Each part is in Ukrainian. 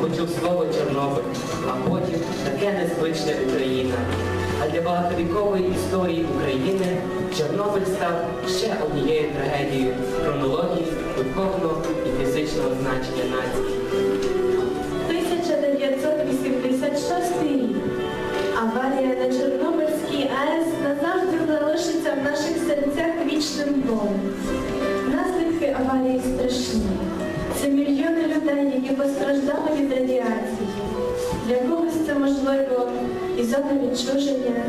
почув слово Чорнобиль, а потім таке незвичне Україна. А для багатовікової історії України Чорнобиль став ще однією трагедією хронології духовного і фізичного значення нації. 1986 рік. Аварія на Чорнобильській АЕС назавжди залишиться в наших серцях вічним болем. Наслідки аварії страшні. Це мільйони людей, які постраждали від радіації. Для когось це можливо і зона відчуження,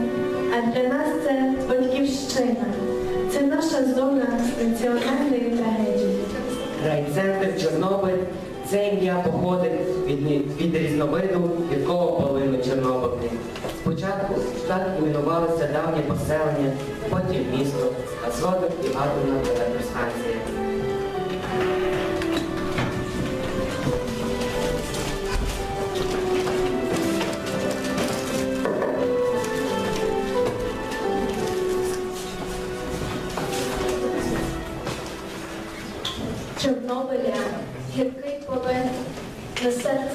а для нас це батьківщина. Це наша зона національної трагедії. Райцентр Чорнобиль це ім'я походить від, від різновиду гіркого полину Чорнобилки. Спочатку так іменувалося давнє поселення, потім місто, а згодом і атомна електростанція.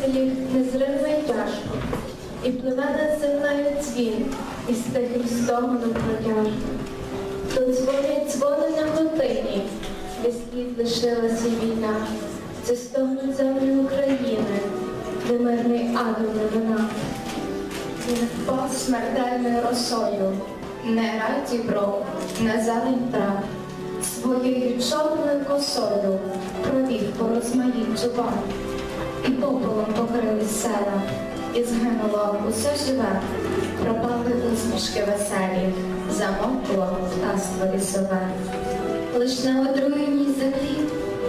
Їх незримо й тяжко, і пливе над землею дзвін, і з тихим стогоном протяжко. Тут дзвонять дзвони на годині, без слід лишилася війна. Це стогнуть землі України, де мирний адом новина. Він впав смертельною росою, не рай дібро, не зелень трав. Своєю чорною косою провів по розмаїть зубам, і попелом покрили села, і згинуло усе живе, пропали усмішки веселі, замовкло птаство лісове. Лиш на отруєній землі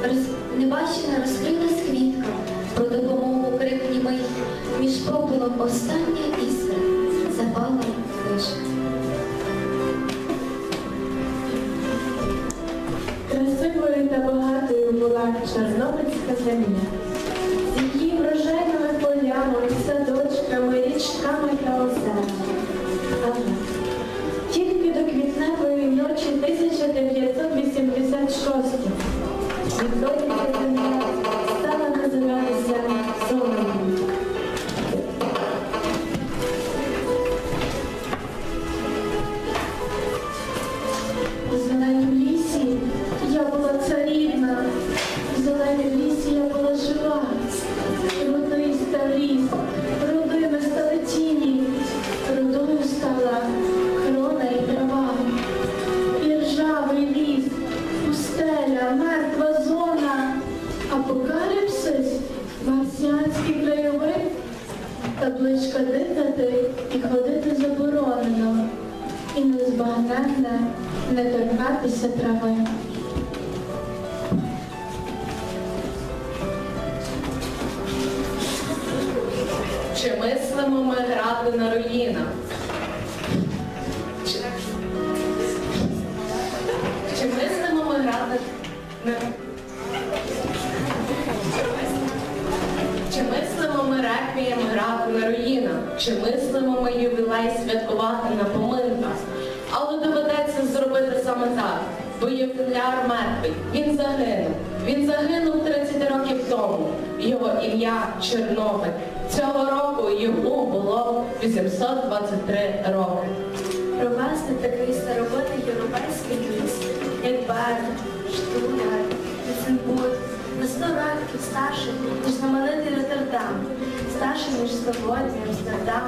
роз- небачена розкрилась квітка, про допомогу крикні мої, між попелом остання іскра запала лише. Красивою та багатою була Чорнобильська земля. Чи мислимо ми реквієм грати на руїнах? Чи мислимо ми ювілей святкувати на поминках? Але доведеться зробити саме так, бо ювіляр мертвий. Він загинув. Він загинув 30 років тому. Його ім'я Чорнобиль. Цього року йому було 823 роки. Провести такий старовитий європейський ліс, як Берн, Штутгарт, Люценбург, на сто років старший, ніж знаменитий Роттердам, старший ніж Стокгольм, Амстердам,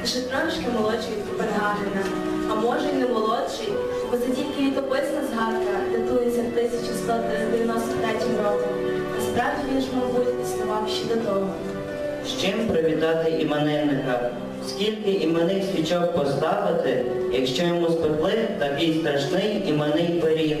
лише трошки молодший від Копенгагена, а може й не молодший, бо це тільки літописна згадка датується 1193 роком. Насправді він ж, мабуть, існував ще до того. З чим привітати іменинника? Скільки іменних свічок поставити, якщо йому спекли такий страшний іменний пиріг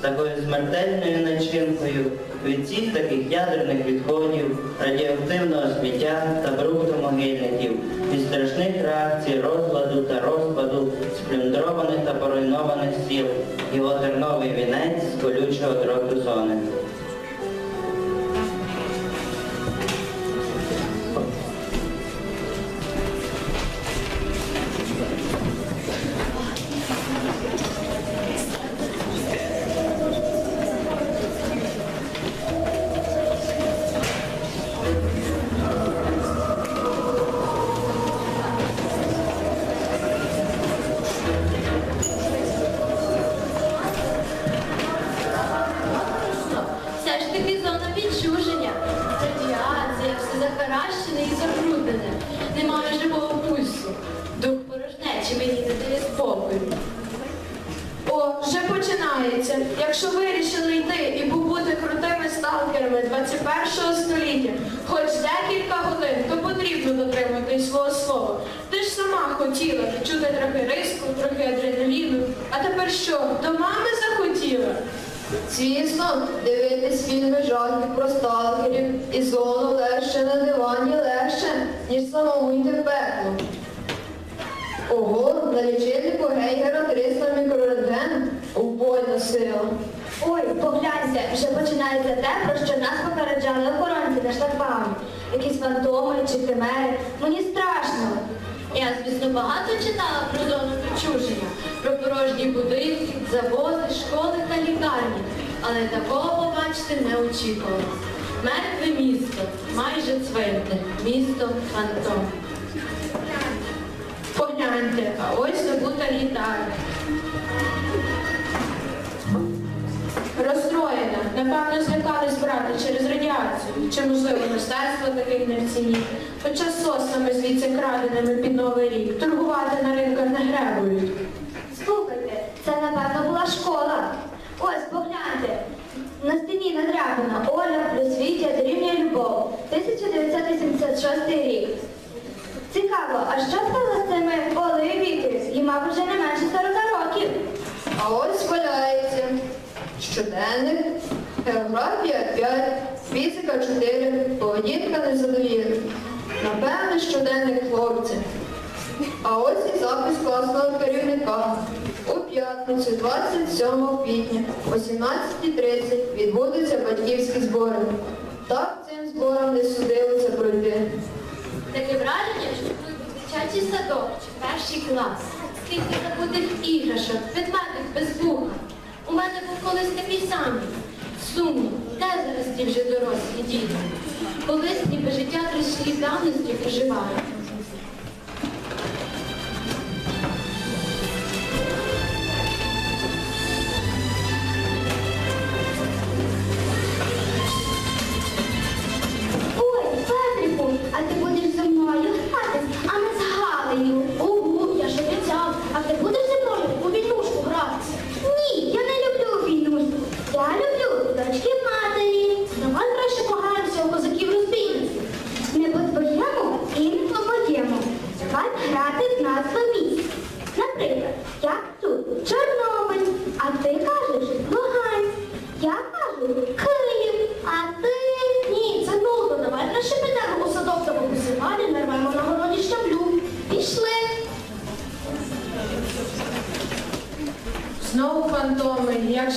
такою смертельною начинкою від всіх таких ядерних відходів, радіоактивного сміття та брухту могильників, від страшних реакцій розладу та розпаду, сплюндрованих та поруйнованих сіл, його терновий вінець з колючого дроту зони. Століття, хоч декілька годин, то потрібно дотримуватись свого слова. Ти ж сама хотіла відчути трохи риску, трохи адреналіну. А тепер що, до мами захотіла? Звісно, дивитись фільми жахів про сталкерів і зону легше на дивані легше, ніж самому йти в пекло. Ого, на лічильнику Гейгера 300 мікрорентген. Убойна сила. Ой, погляньте, вже починається те, про що нас попереджали охоронці на шлагбаумі. Якісь фантоми чи химери. Мені страшно. Я, звісно, багато читала про зону відчуження, про порожні будинки, заводи, школи та лікарні, але такого побачити не очікувала. Мертве місто, майже цвинтар, місто фантом. Погляньте, а ось забута гітара. Напевно, злякались брати через радіацію, чи можливо мистецтво таке не в ціні. Хоча з соснами звідси краденими під новий рік, торгувати на ринках не гребують. Слухайте, це напевно була школа. Ось, погляньте. На стіні надряпано Оля, просвіття, дорівнює любов. 1986 рік. Цікаво, а що стало з цими Олею і Вікторів? Їм, мабуть, вже не менше 40 років. А ось валяється щоденник, географія 5, фізика 4, поведінка незадовірна. Напевне, щоденник хлопця. А ось і запис класного керівника. У п'ятницю, 27 квітня, о 17.30 відбудуться батьківські збори. Так цим зборам не судилося пройти. Таке враження, що тут дитячий садок чи перший клас. Скільки забутих іграшок, предметів без вуха. У мене був колись такий самий. Сумно, де зараз ті вже дорослі діти? Колись ніби життя трішки давності проживають.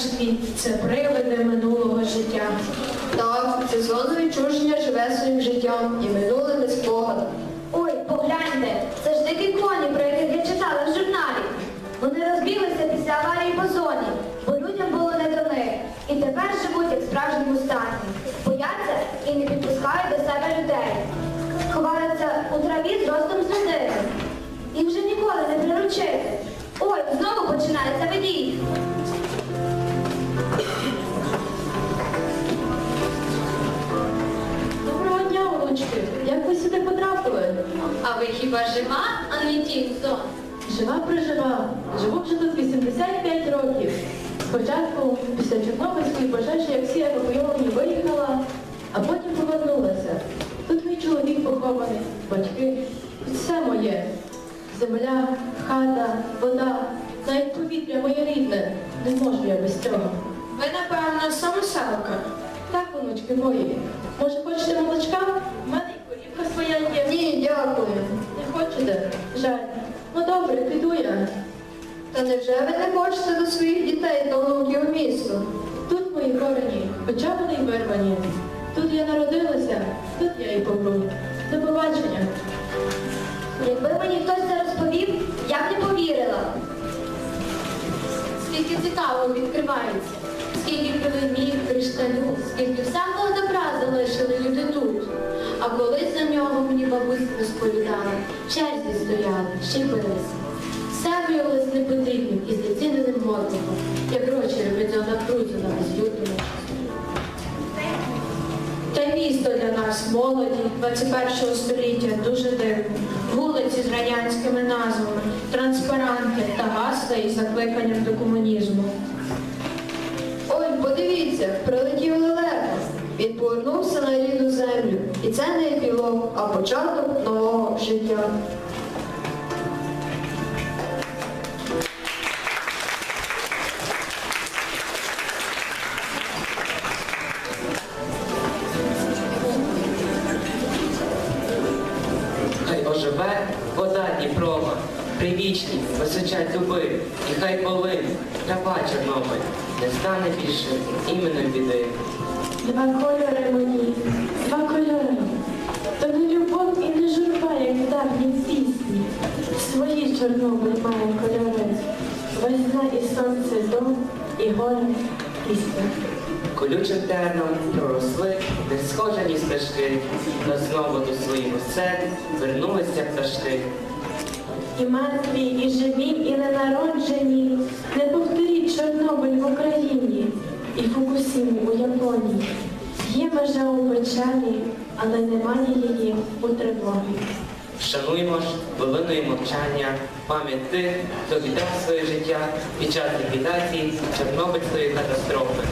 Ті, це привиди минулого життя. Так, це зона відчуження живе своїм життям і минулими спогадами. Ой, погляньте, це ж дикі коні, про яких я читала в журналі. Вони розбіглися після аварії по зоні, бо людям було не до них. І тепер живуть як справжні мустанги. Бояться і не підпускають до себе людей. Ховаються у траві з ростом з людини. Їх вже ніколи не приручити. Ой, знову починається водій. Так, онучки мої. Може, хочете молочка? У мене і корівка своя є. Ні, дякую. Не хочете? Жаль. Ну добре, піду я. Та невже ви не хочете до своїх дітей та онуків у місто? Тут мої корені, хоча вони й вирвані. Тут я народилася, тут я і помру. До побачення. Якби мені хтось це розповів, я б не повірила. Скільки цікавого відкривається, скільки килимів, кришталю, скільки всякого добра залишили люди тут. А колись за нього мені бабуся розповідала, черзі стояли, щепилися. Все виявилось непотрібним і знеціненим мотлухом, як гроші ревізіона Крузина з лютого. Та місто для нас, молоді, 21 століття, дуже дивне. Вулиці з радянськими назвами, транспаранти та гасла із закликанням до комунізму. Подивіться, прилетів лелека. Він повернувся на рідну землю. І це не епілог, а початок нового життя. Не стане іменем біди. Два кольори мені, два кольори. То не любов і не журба, як в давній пісні. Свої Чорнобиль має кольори. Весна і сонце дом, і і світ. колючим терном проросли несхожені стежки, та знову до своїх осель вернулися пташки. І мертві, і живі, і ненароджені, не повторіть Чорнобиль в Україні і Фукусіму у Японії. Є межа у печалі, але немає її у тривогі. Шануємо ж хвилиною мовчання пам'ять тих, хто віддав своє життя під час ліквідації Чорнобильської катастрофи.